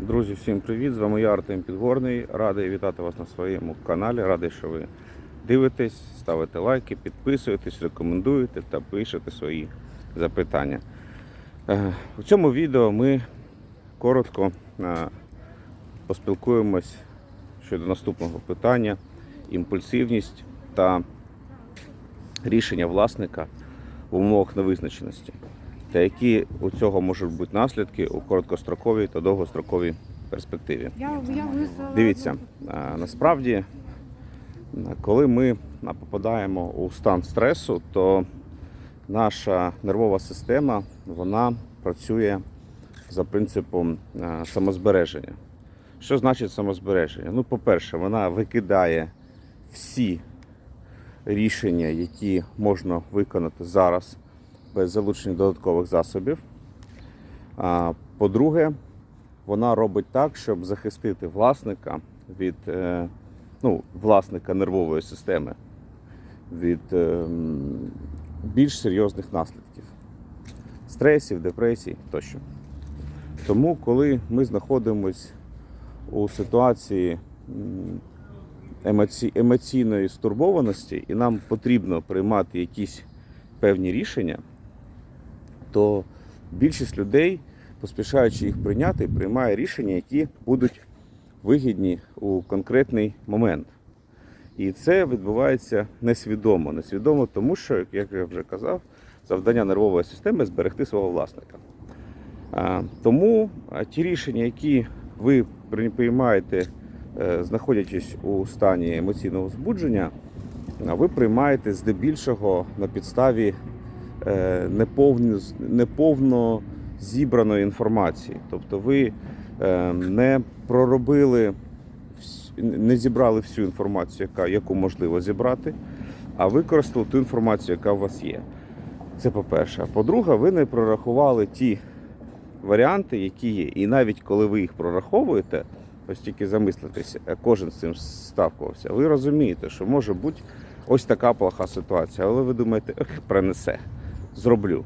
Друзі, всім привіт! З вами я Артем Підгорний. Радий вітати вас на своєму каналі. Радий, що ви дивитесь, ставите лайки, підписуєтесь, рекомендуєте та пишете свої запитання. Е, У цьому відео ми коротко е, поспілкуємось щодо наступного питання: імпульсивність та рішення власника в умовах невизначеності та які у цього можуть бути наслідки у короткостроковій та довгостроковій перспективі. Дивіться, насправді, коли ми попадаємо у стан стресу, то наша нервова система вона працює за принципом самозбереження. Що значить самозбереження? Ну, по-перше, вона викидає всі рішення, які можна виконати зараз без залучення додаткових засобів. По-друге, вона робить так, щоб захистити власника від е, ну, власника нервової системи від е, більш серйозних наслідків стресів, депресій тощо. Тому, коли ми знаходимось у ситуації емоці... емоційної стурбованості, і нам потрібно приймати якісь певні рішення, то більшість людей, поспішаючи їх прийняти, приймає рішення, які будуть вигідні у конкретний момент. І це відбувається несвідомо. Несвідомо, тому що, як я вже казав, завдання нервової системи зберегти свого власника. Тому ті рішення, які ви приймаєте, е, знаходячись у стані емоційного збудження, ви приймаєте здебільшого на підставі неповно, неповно зібраної інформації. Тобто ви е, не проробили, не зібрали всю інформацію, яка, яку можливо зібрати, а використали ту інформацію, яка у вас є. Це по-перше. А по-друге, ви не прорахували ті варіанти, які є. І навіть коли ви їх прораховуєте, ось тільки замислитися, е, кожен з цим сталкувався, ви розумієте, що може бути ось така плоха ситуація, але ви думаєте, ех, принесе, зроблю.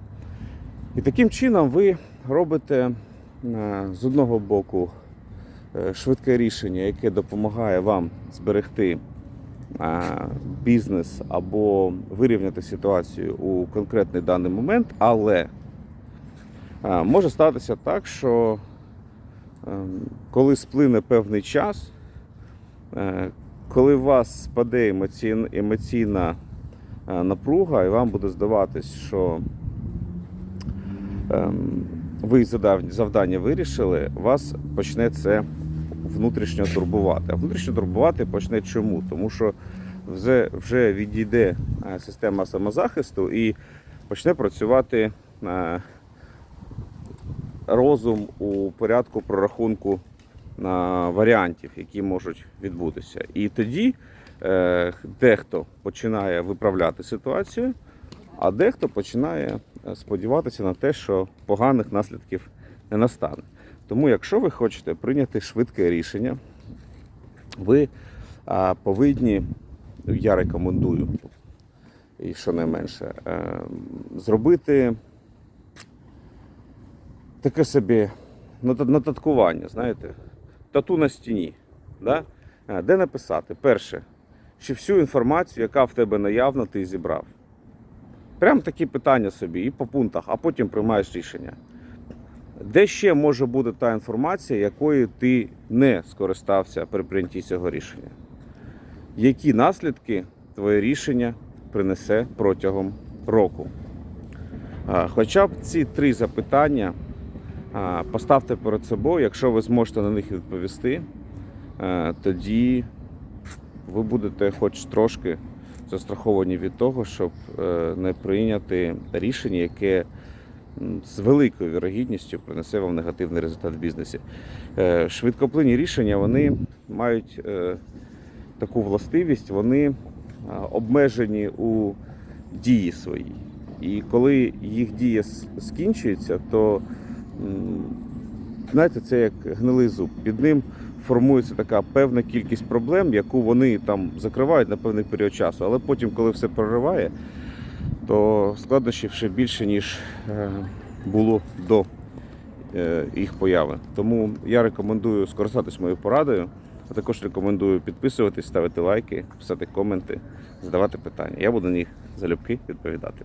І таким чином ви робите е, з одного боку е, швидке рішення, яке допомагає вам зберегти е, бізнес або вирівняти ситуацію у конкретний даний момент, але може статися так, що коли сплине певний час, коли у вас спаде емоційна, напруга, і вам буде здаватись, що ем, ви завдання вирішили, вас почне це внутрішньо турбувати. А внутрішньо турбувати почне чому? Тому що вже, вже відійде е, система самозахисту і почне працювати е, розум у порядку прорахунку е, варіантів, які можуть відбутися. І тоді е, дехто починає виправляти ситуацію, а дехто починає е, сподіватися на те, що поганих наслідків не настане. Тому, якщо ви хочете прийняти швидке рішення, ви повинні, я рекомендую, і що найменше, е, зробити таке собі нотаткування, знаєте, тату на стіні. Да? Е, Де написати? Перше, що всю інформацію, яка в тебе наявна, ти зібрав. Прям такі питання собі і по пунктах, а потім приймаєш рішення. Де ще може бути та інформація, якою ти не скористався при прийнятті цього рішення? Які наслідки твоє рішення принесе протягом року? Хоча б ці три запитання поставте перед собою, якщо ви зможете на них відповісти, е, тоді ви будете хоч трошки застраховані від того, щоб е, не прийняти рішення, яке з великою вірогідністю принесе вам негативний результат в бізнесі. Е, Швидкоплинні рішення вони мають е, таку властивість, вони обмежені у дії своїй. І коли їх дія скінчується, то знаєте, це як гнилий зуб. Під ним формується така певна кількість проблем, яку вони там закривають на певний період часу. Але потім, коли все прориває, то складнощів ще більше, ніж е, було до е, їх появи. Тому я рекомендую скористатись моєю порадою, а також рекомендую підписуватись, ставити лайки, писати коменти, задавати питання. Я буду на них залюбки відповідати.